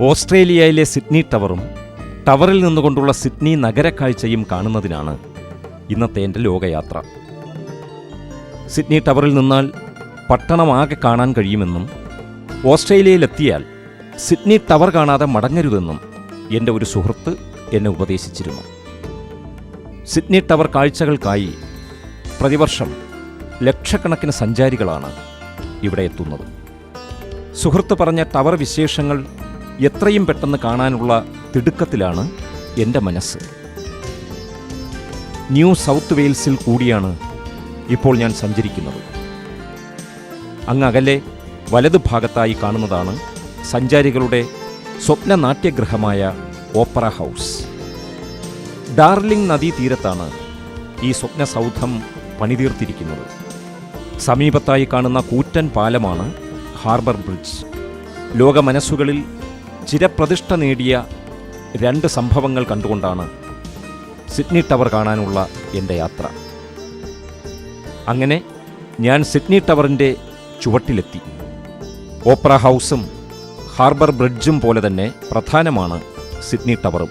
ഓസ്ട്രേലിയയിലെ സിഡ്നി ടവറും ടവറിൽ നിന്നുകൊണ്ടുള്ള സിഡ്നി നഗരക്കാഴ്ചയും കാണുന്നതിനാണ് ഇന്നത്തെ എന്റെ ലോകയാത്ര. സിഡ്നി ടവറിൽ നിന്നാൽ പട്ടണമാകെ കാണാൻ കഴിയുമെന്നും ഓസ്ട്രേലിയയിലെത്തിയാൽ സിഡ്നി ടവർ കാണാതെ മടങ്ങരുതെന്നും എന്റെ ഒരു സുഹൃത്ത് എന്നെ ഉപദേശിച്ചിരുന്നു. സിഡ്നി ടവർ കാഴ്ചകൾക്കായി പ്രതിവർഷം ലക്ഷക്കണക്കിന് സഞ്ചാരികളാണ് ഇവിടെ എത്തുന്നത്. സുഹൃത്ത് പറഞ്ഞ ടവർ വിശേഷങ്ങൾ എത്രയും പെട്ടെന്ന് കാണാനുള്ള തിടുക്കത്തിലാണ് എന്റെ മനസ്സ്. ന്യൂ സൗത്ത് വെയിൽസിൽ കൂടിയാണ് ഇപ്പോൾ ഞാൻ സഞ്ചരിക്കുന്നത്. അങ്ങകലെ വലതു ഭാഗത്തായി കാണുന്നതാണ് സഞ്ചാരികളുടെ സ്വപ്ന നാട്യഗൃഹമായ ഓപ്പറ ഹൗസ്. ഡാർലിംഗ് നദീതീരത്താണ് ഈ സ്വപ്ന സൗധം പണിതീർത്തിരിക്കുന്നത്. സമീപത്തായി കാണുന്ന കൂറ്റൻ പാലമാണ് ഹാർബർ ബ്രിഡ്ജ്. ലോക മനസ്സുകളിൽ ചിരപ്രതിഷ്ഠ നേടിയ രണ്ട് സംഭവങ്ങൾ കണ്ടുകൊണ്ടാണ് സിഡ്നി ടവർ കാണാനുള്ള എന്റെ യാത്ര. അങ്ങനെ ഞാൻ സിഡ്നി ടവറിന്റെ ചുവട്ടിലെത്തി. ഓപ്ര ഹൗസും ഹാർബർ ബ്രിഡ്ജും പോലെ തന്നെ പ്രധാനമാണ് സിഡ്നി ടവറും.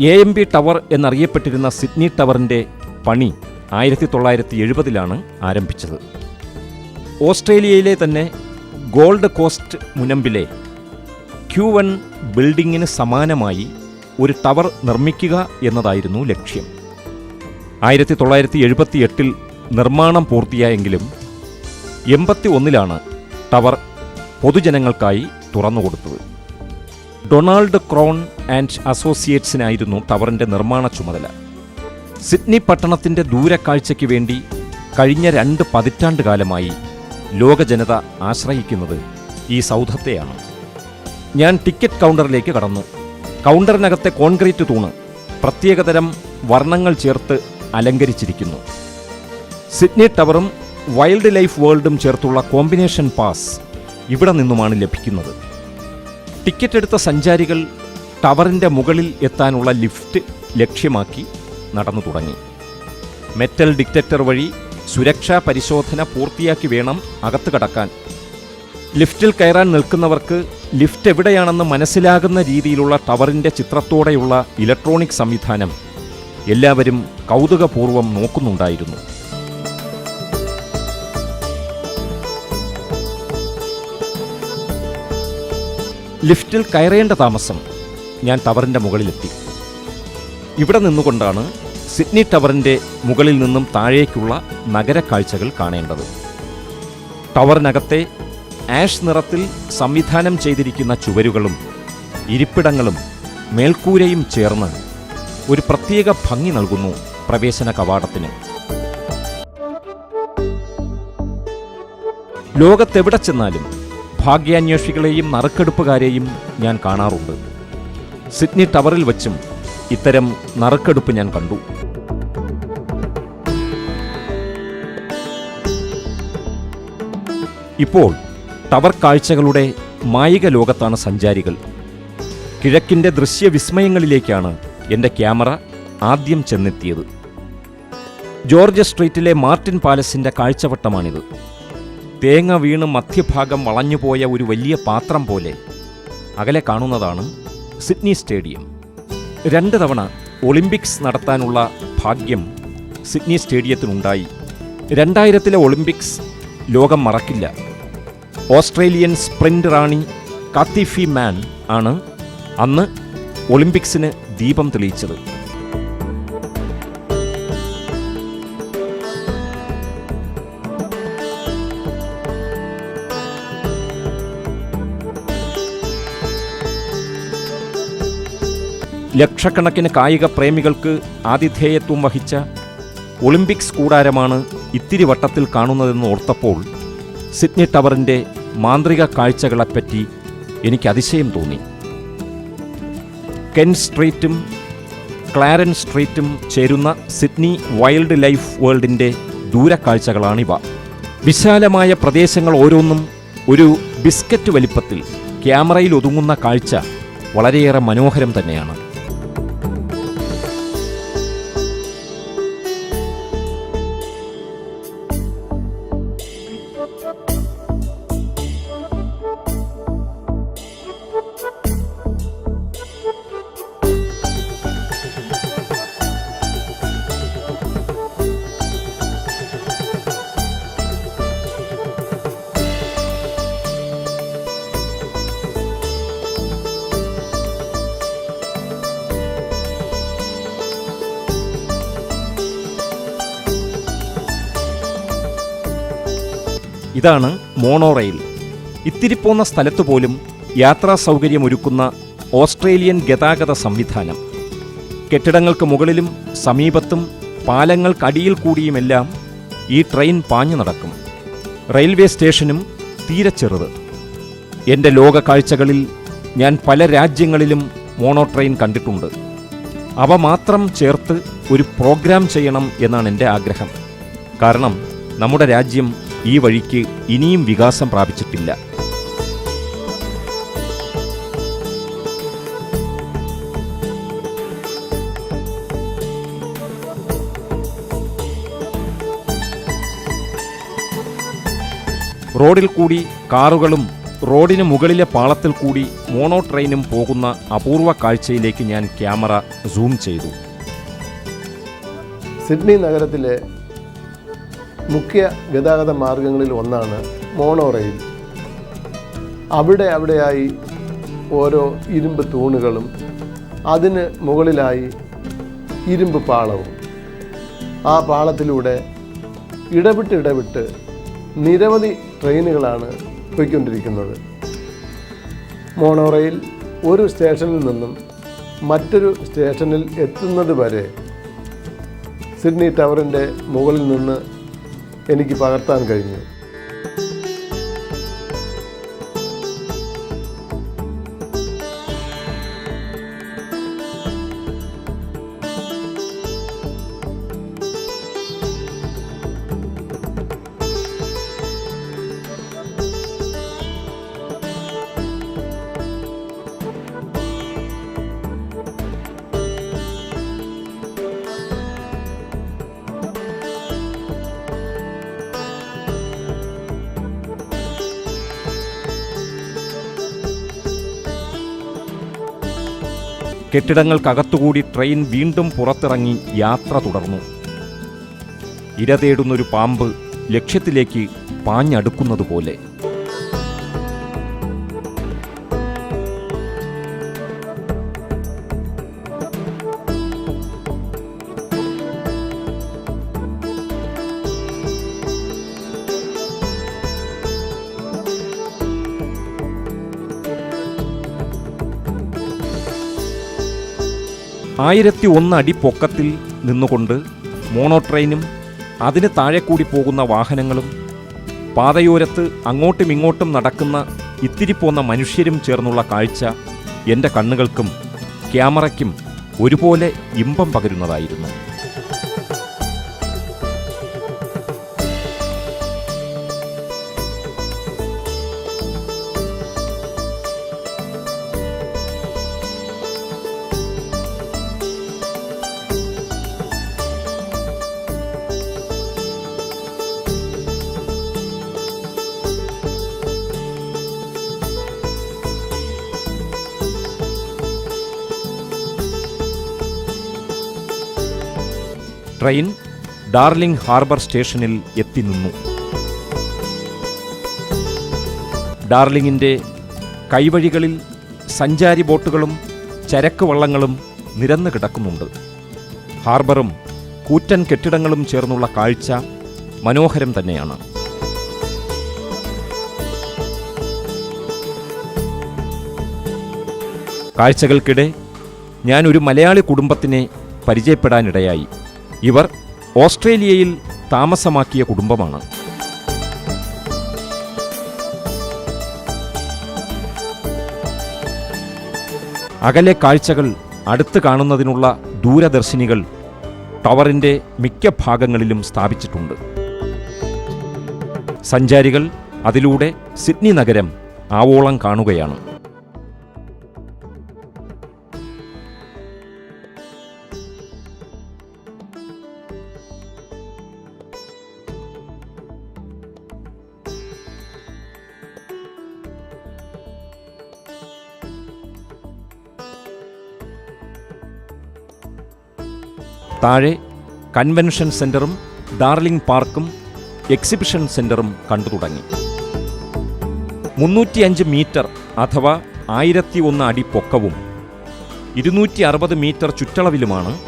എ എം ബി ടവർ എന്നറിയപ്പെട്ടിരുന്ന സിഡ്നി ടവറിന്റെ പണി ആയിരത്തി തൊള്ളായിരത്തി എഴുപതിലാണ് ആരംഭിച്ചത്. ഓസ്ട്രേലിയയിലെ തന്നെ ഗോൾഡ് കോസ്റ്റ് മുനമ്പിലെ ക്യൂ വൺ ബിൽഡിങ്ങിന് സമാനമായി ഒരു ടവർ നിർമ്മിക്കുക എന്നതായിരുന്നു ലക്ഷ്യം. ആയിരത്തി തൊള്ളായിരത്തി എഴുപത്തി എട്ടിൽ നിർമ്മാണം പൂർത്തിയായെങ്കിലും എൺപത്തി ഒന്നിലാണ് ടവർ പൊതുജനങ്ങൾക്കായി തുറന്നുകൊടുത്തത്. ഡൊണാൾഡ് ക്രോൺ ആൻഡ് അസോസിയേറ്റ്സിനായിരുന്നു ടവറിന്റെ നിർമ്മാണ ചുമതല. സിഡ്നി പട്ടണത്തിന്റെ ദൂരക്കാഴ്ചയ്ക്ക് വേണ്ടി കഴിഞ്ഞ രണ്ട് പതിറ്റാണ്ട് കാലമായി ലോക ജനത ആശ്രയിക്കുന്നത് ഈ സൗധത്തെയാണ്. ഞാൻ ടിക്കറ്റ് കൗണ്ടറിലേക്ക് കടന്നു. കൗണ്ടറിനകത്തെ കോൺക്രീറ്റ് തൂണ് പ്രത്യേകതരം വർണങ്ങൾ ചേർത്ത് അലങ്കരിച്ചിരിക്കുന്നു. സിഡ്നി ടവറും വൈൽഡ് ലൈഫ് വേൾഡും ചേർത്തുള്ള കോമ്പിനേഷൻ പാസ് ഇവിടെ നിന്നുമാണ് ലഭിക്കുന്നത്. ടിക്കറ്റ് എടുത്ത സഞ്ചാരികൾ ടവറിന്റെ മുകളിൽ എത്താനുള്ള ലിഫ്റ്റ് ലക്ഷ്യമാക്കി നടന്നു തുടങ്ങി. മെറ്റൽ ഡിറ്റക്ടർ വഴി സുരക്ഷാ പരിശോധന പൂർത്തിയാക്കി വേണം അകത്തു കടക്കാൻ. ലിഫ്റ്റിൽ കയറാൻ നിൽക്കുന്നവർക്ക് ലിഫ്റ്റ് എവിടെയാണെന്ന് മനസ്സിലാകുന്ന രീതിയിലുള്ള ടവറിന്റെ ചിത്രത്തോടെയുള്ള ഇലക്ട്രോണിക് സംവിധാനം എല്ലാവരും കൗതുകപൂർവം നോക്കുന്നുണ്ടായിരുന്നു. ലിഫ്റ്റിൽ കയറേണ്ട താമസം ഞാൻ ടവറിന്റെ മുകളിലെത്തി. ഇവിടെ നിന്നുകൊണ്ടാണ് സിഡ്നി ടവറിന്റെ മുകളിൽ നിന്നും താഴേക്കുള്ള നഗരക്കാഴ്ചകൾ കാണേണ്ടത്. ടവറിനകത്തെ ആഷ് നിറത്തിൽ സംവിധാനം ചെയ്തിരിക്കുന്ന ചുവരുകളും ഇരിപ്പിടങ്ങളും മേൽക്കൂരയും ചേർന്ന് ഒരു പ്രത്യേക ഭംഗി നൽകുന്നു പ്രവേശന കവാടത്തിന്. ലോകത്തെവിടെ ചെന്നാലും ഭാഗ്യാന്വേഷികളെയും നറുക്കെടുപ്പുകാരെയും ഞാൻ കാണാറുണ്ട്. സിഡ്നി ടവറിൽ വച്ചും ഇത്തരം നറുക്കെടുപ്പ് ഞാൻ കണ്ടു. ഇപ്പോൾ ടവർ കാഴ്ചകളുടെ മായിക ലോകത്താണ് സഞ്ചാരികൾ. കിഴക്കിന്റെ ദൃശ്യവിസ്മയങ്ങളിലേക്കാണ് എന്റെ ക്യാമറ ആദ്യം ചെന്നെത്തിയത്. George സ്ട്രീറ്റിലെ Martin പാലസിന്റെ കാഴ്ചവട്ടമാണിത്. തേങ്ങ വീണ് മധ്യഭാഗം വളഞ്ഞുപോയ ഒരു വലിയ പാത്രം പോലെ അകലെ കാണുന്നതാണ് സിഡ്നി സ്റ്റേഡിയം. രണ്ട് തവണ ഒളിമ്പിക്സ് നടത്താനുള്ള ഭാഗ്യം സിഡ്നി സ്റ്റേഡിയത്തിനുണ്ടായി. രണ്ടായിരത്തിലെ ഒളിമ്പിക്സ് ലോകം മറക്കില്ല. ഓസ്ട്രേലിയൻ സ്പ്രിന്റ് റാണി കത്തിഫി മാൻ ആണ് അന്ന് ഒളിമ്പിക്സിന് ദീപം തെളിയിച്ചത്. ലക്ഷക്കണക്കിന് കായിക പ്രേമികൾക്ക് ആതിഥേയത്വം വഹിച്ച ഒളിമ്പിക്സ് കൂടാരമാണ് ഇത്തിരി വട്ടത്തിൽ കാണുന്നതെന്ന് ഓർത്തപ്പോൾ സിഡ്നി ടവറിന്റെ മാന്ത്രിക കാഴ്ചകളെപ്പറ്റി എനിക്ക് അതിശയം തോന്നി. കെൻ സ്ട്രീറ്റും ക്ലാരൻ സ്ട്രീറ്റും ചേരുന്ന സിഡ്നി വൈൽഡ് ലൈഫ് വേൾഡിന്റെ ദൂരക്കാഴ്ചകളാണിവ. വിശാലമായ പ്രദേശങ്ങൾ ഓരോന്നും ഒരു ബിസ്ക്കറ്റ് വലിപ്പത്തിൽ ക്യാമറയിൽ ഒതുങ്ങുന്ന കാഴ്ച വളരെയേറെ മനോഹരം തന്നെയാണ്. ഇതാണ് മോണോ റെയിൽ ഇത്തിരിപ്പോന്ന സ്ഥലത്തു പോലും യാത്രാ സൗകര്യമൊരുക്കുന്ന ഓസ്ട്രേലിയൻ ഗതാഗത സംവിധാനം. കെട്ടിടങ്ങൾക്ക് മുകളിലും സമീപത്തും പാലങ്ങൾക്കടിയിൽ കൂടിയുമെല്ലാം ഈ ട്രെയിൻ പാഞ്ഞു നടക്കും. റെയിൽവേ സ്റ്റേഷനും തീരെ ചെറുത്. എന്റെ ലോക കാഴ്ചകളിൽ ഞാൻ പല രാജ്യങ്ങളിലും മോണോ ട്രെയിൻ കണ്ടിട്ടുണ്ട്. അവ മാത്രം ചേർത്ത് ഒരു പ്രോഗ്രാം ചെയ്യണം എന്നാണ് എന്റെ ആഗ്രഹം. കാരണം നമ്മുടെ രാജ്യം ഈ വഴിക്ക് ഇനിയും വികാസം പ്രാപിച്ചിട്ടില്ല. റോഡിൽ കൂടി കാറുകളും റോഡിന് മുകളിലെ പാളത്തിൽ കൂടി മോണോ ട്രെയിനും പോകുന്ന അപൂർവ കാഴ്ചയിലേക്ക് ഞാൻ ക്യാമറ സൂം ചെയ്തു. സിഡ്നി നഗരത്തിലെ മുഖ്യ ഗതാഗത മാർഗങ്ങളിൽ ഒന്നാണ് മോണോ റെയിൽ അവിടെ അവിടെയായി ഓരോ ഇരുമ്പ് തൂണുകളും അതിന് മുകളിലായി ഇരുമ്പ് പാളവും. ആ പാളത്തിലൂടെ ഇടവിട്ട് ഇടവിട്ട് നിരവധി ട്രെയിനുകളാണ് പോയിക്കൊണ്ടിരിക്കുന്നത്. മോണോ റെയിൽ ഒരു സ്റ്റേഷനിൽ നിന്നും മറ്റൊരു സ്റ്റേഷനിൽ എത്തുന്നത് വരെ സിഡ്നി ടവറിന്റെ മുകളിൽ നിന്ന് എനിക്ക് പകർത്താൻ കഴിഞ്ഞു. കെട്ടിടങ്ങൾക്കകത്തുകൂടി ട്രെയിൻ വീണ്ടും പുറത്തിറങ്ങി യാത്ര തുടർന്നു. ഇര തേടുന്നൊരു പാമ്പ് ലക്ഷ്യത്തിലേക്ക് പാഞ്ഞടുക്കുന്നതുപോലെ. ആയിരത്തി ഒന്ന് അടി പൊക്കത്തിൽ നിന്നുകൊണ്ട് മോണോ ട്രെയിനും അതിന് താഴെ കൂടി പോകുന്ന വാഹനങ്ങളും പാതയോരത്ത് അങ്ങോട്ടും ഇങ്ങോട്ടും നടക്കുന്ന ഇത്തിരി പോന്ന മനുഷ്യരും ചേർന്നുള്ള കാഴ്ച എന്റെ കണ്ണുകൾക്കും ക്യാമറയ്ക്കും ഒരുപോലെ ഇമ്പം പകരുന്നതായിരുന്നു. ട്രെയിൻ ഡാർലിംഗ് ഹാർബർ സ്റ്റേഷനിൽ എത്തി നിന്നു. ഡാർലിംഗിന്റെ കൈവഴികളിൽ സഞ്ചാരി ബോട്ടുകളും ചരക്ക് വള്ളങ്ങളും നിരന്നു കിടക്കുന്നുണ്ട്. ഹാർബറും കൂറ്റൻ കെട്ടിടങ്ങളും ചേർന്നുള്ള കാഴ്ച മനോഹരം തന്നെയാണ്. കാഴ്ചകൾക്കിടെ ഞാൻ ഒരു മലയാളി കുടുംബത്തിനെ പരിചയപ്പെടാനിടയായി. ഇവർ ഓസ്ട്രേലിയയിൽ താമസമാക്കിയ കുടുംബമാണ്. അകലെ കാഴ്ചകൾ അടുത്ത് കാണുന്നതിനുള്ള ദൂരദർശിനികൾ ടവറിന്റെ മിക്ക ഭാഗങ്ങളിലും സ്ഥാപിച്ചിട്ടുണ്ട്. സഞ്ചാരികൾ അതിലൂടെ സിഡ്നി നഗരം ആവോളം കാണുകയാണ്. താഴെ കൺവെൻഷൻ സെന്ററും ഡാർലിംഗ് പാർക്കും എക്സിബിഷൻ സെന്ററും കണ്ടു തുടങ്ങി. മുന്നൂറ്റിയഞ്ച് മീറ്റർ അഥവാ ആയിരത്തി ഒന്ന് അടി പൊക്കവും ഇരുന്നൂറ്റി അറുപത് മീറ്റർ ചുറ്റളവിലുമാണ്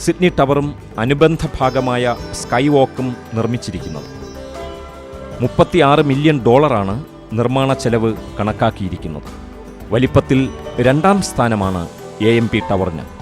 സിഡ്നി ടവറും അനുബന്ധ ഭാഗമായ സ്കൈ വോക്കും നിർമ്മിച്ചിരിക്കുന്നത്. മുപ്പത്തിയാറ് മില്യൺ ഡോളറാണ് നിർമ്മാണ ചെലവ് കണക്കാക്കിയിരിക്കുന്നത്. വലിപ്പത്തിൽ രണ്ടാം സ്ഥാനമാണ് എ എം പി ടവറിന്.